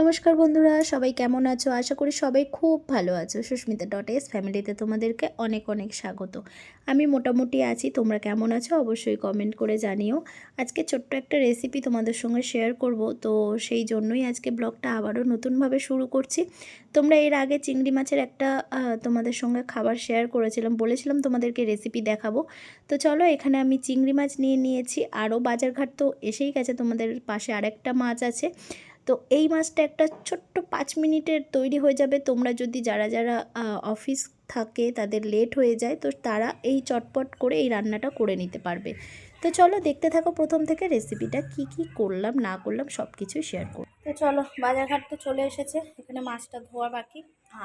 নমস্কার বন্ধুরা, সবাই কেমন আছো? আশা করি সবাই খুব ভালো আছো। সুস্মিতা ডট এস ফ্যামিলিতে তোমাদেরকে অনেক অনেক স্বাগত। আমি মোটামুটি আছি, তোমরা কেমন আছো? অবশ্যই কমেন্ট করে জানিও। আজকে ছোট্ট একটা রেসিপি তোমাদের সঙ্গে শেয়ার করব। তো সেই জন্যই আজকে ব্লগটা আবারও নতুনভাবে শুরু করছি। তোমরা এর আগে চিংড়ি মাছের একটা তোমাদের সঙ্গে খাবার শেয়ার করেছিলাম, বলেছিলাম তোমাদেরকে রেসিপি দেখাবো। তো চলো, এখানে আমি চিংড়ি মাছ নিয়ে নিয়েছি। আরও বাজারঘাট তো এসেই গেছে, তোমাদের পাশে আরেকটা মাছ আছে। তো এই মাছটা একটা ছোট্ট পাঁচ মিনিটের তৈরি হয়ে যাবে। তোমরা যদি যারা যারা অফিস থাকে তাদের লেট হয়ে যায়, তো তারা এই চটপট করে এই রান্নাটা করে নিতে পারবে। তো চলো দেখতে থাকো প্রথম থেকে রেসিপিটা কি কি করলাম, না করলাম সব কিছুই শেয়ার করব। তো চলো, বাজারঘাট তো চলে এসেছে, এখানে মাছটা ধোয়া বাকি।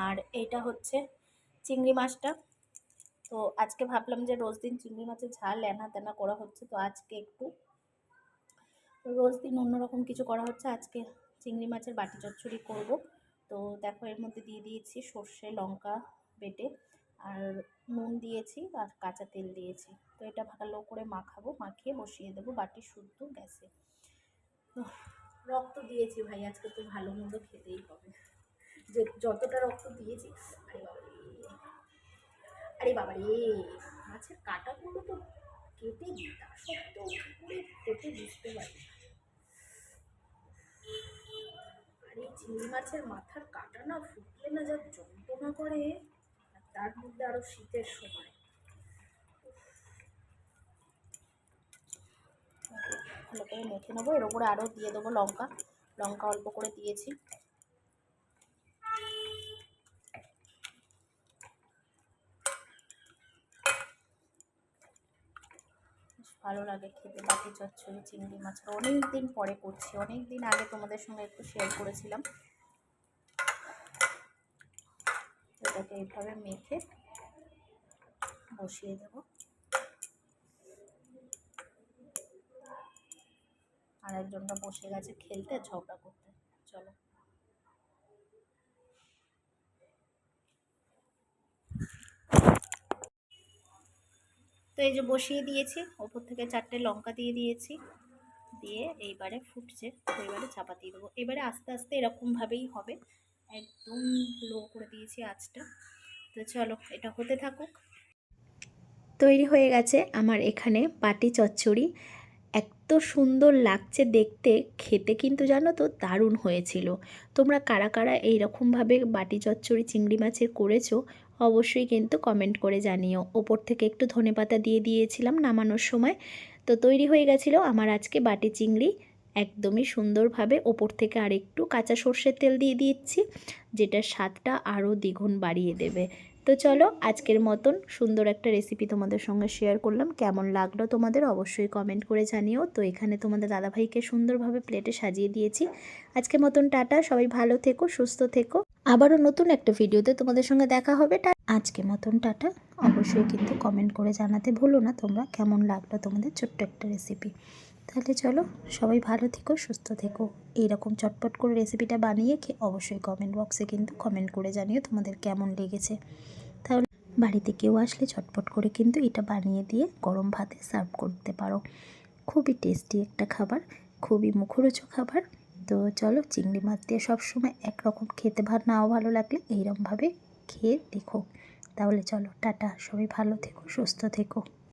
আর এইটা হচ্ছে চিংড়ি মাছটা। তো আজকে ভাবলাম যে রোজ দিন চিংড়ি মাছের ঝাল এনা তেনা করা হচ্ছে, তো আজকে একটু রোজ দিন অন্যরকম কিছু করা হচ্ছে, আজকে চিংড়ি মাছের বাটি চচ্চড়ি করব। তো দেখো এর মধ্যে দিয়ে দিয়েছি সর্ষে, লঙ্কা বেটে আর নুন দিয়েছি আর কাঁচা তেল দিয়েছি। তো এটা ভালো করে মাখাবো, মাখিয়ে বসিয়ে দেবো বাটি শুদ্ধ গ্যাসে। রক্ত দিয়েছি ভাই, আজকে তো ভালো মন্দ খেতেই হবে। যে যতটা রক্ত দিয়েছি, আরে বাবা আরে বাবা রে মাছের কাঁটাগুলো তো কেটে সত্ত্বেও কী করে কেটে বুঝতে পারি না। আর মাছের মাথার কাটা না ফুটলে না যা যন্ত্রণা করে তার মধ্যে আরও শীতের সময়। ভালো করে মেখে নেব। এর উপরে আরও দিয়ে দেবো লঙ্কা। লঙ্কা অল্প করে দিয়েছি। ভালো লাগে খেতে, বাটি, চচ্চড়ি, চিংড়ি মাছের অনেক দিন পরে করছি। অনেক দিন আগে তোমাদের সঙ্গে একটু শেয়ার করেছিলাম। এটাকে এইভাবে মেখে বসিয়ে দেব। আর একজনটা বসে গেছে খেলতে, ঝগড়া করতে। চলো। তো এই যে বসিয়ে দিয়েছি, ওপর থেকে চারটে লঙ্কা দিয়ে দিয়েছি। দিয়ে এইবারে ফুটছে, তো এবারে চাপা দিয়ে দেবো। এবারে আস্তে আস্তে এরকমভাবেই হবে। একদম লো করে দিয়েছি আঁচটা। তো চলো, এটা হতে থাকুক। তৈরি হয়ে গেছে আমার এখানে বাটি চচ্চড়ি। এত সুন্দর লাগছে দেখতে, খেতে কিন্তু জানো তো দারুণ হয়েছিল। তোমরা কারা কারা এইরকমভাবে বাটি চচ্চড়ি চিংড়ি মাছের করেছ, অবশ্যই কিন্তু কমেন্ট করে জানিও। ওপর থেকে একটু ধনেপাতা দিয়ে দিয়েছিলাম নামানোর সময়। তো তৈরি হয়ে গেছিল আমার আজকে বাটি চিংড়ি। একদমই সুন্দরভাবে ওপর থেকে আর একটু কাঁচা সর্ষের তেল দিয়ে দিচ্ছি যেটা স্বাদটা আরও দ্বিগুণ বাড়িয়ে দেবে। তো চলো আজকের মতন সুন্দর একটা রেসিপি তোমাদের সঙ্গে শেয়ার করলাম। কেমন লাগল তোমাদের অবশ্যই কমেন্ট করে জানিও। তো এখানে তোমাদের দাদাভাইকে সুন্দরভাবে প্লেটে সাজিয়ে দিয়েছি। আজকের মতন টাটা, সবাই ভালো থেকো, সুস্থ থেকো। আবারও নতুন একটা ভিডিওতে তোমাদের সঙ্গে দেখা হবে। আজকে মতন টাটা। অবশ্যই কিন্তু কমেন্ট করে জানাতে ভুলো না তোমরা, কেমন লাগল তোমাদের ছোট্ট একটা রেসিপি তাহলে চলো সবাই ভালো থেকো, সুস্থ থেকো। এইরকম চটপট করে রেসিপিটা বানিয়ে খেয়ে অবশ্যই কমেন্ট বক্সে কিন্তু কমেন্ট করে জানিও তোমাদের কেমন লেগেছে। তাহলে বাড়িতে কেউ আসলে চটপট করে কিন্তু এটা বানিয়ে দিয়ে গরম ভাতে সার্ভ করতে পারো। খুবই টেস্টি একটা খাবার, খুবই মুখরোচক খাবার। তো চলো চিংড়ি মাছ দিয়ে সবসময় একরকম খেতে ভাত নাও ভালো লাগলে এইরকমভাবে খেয়ে দেখো। তাহলে চলো টাটা, সবাই ভালো থেকো, সুস্থ থেকো।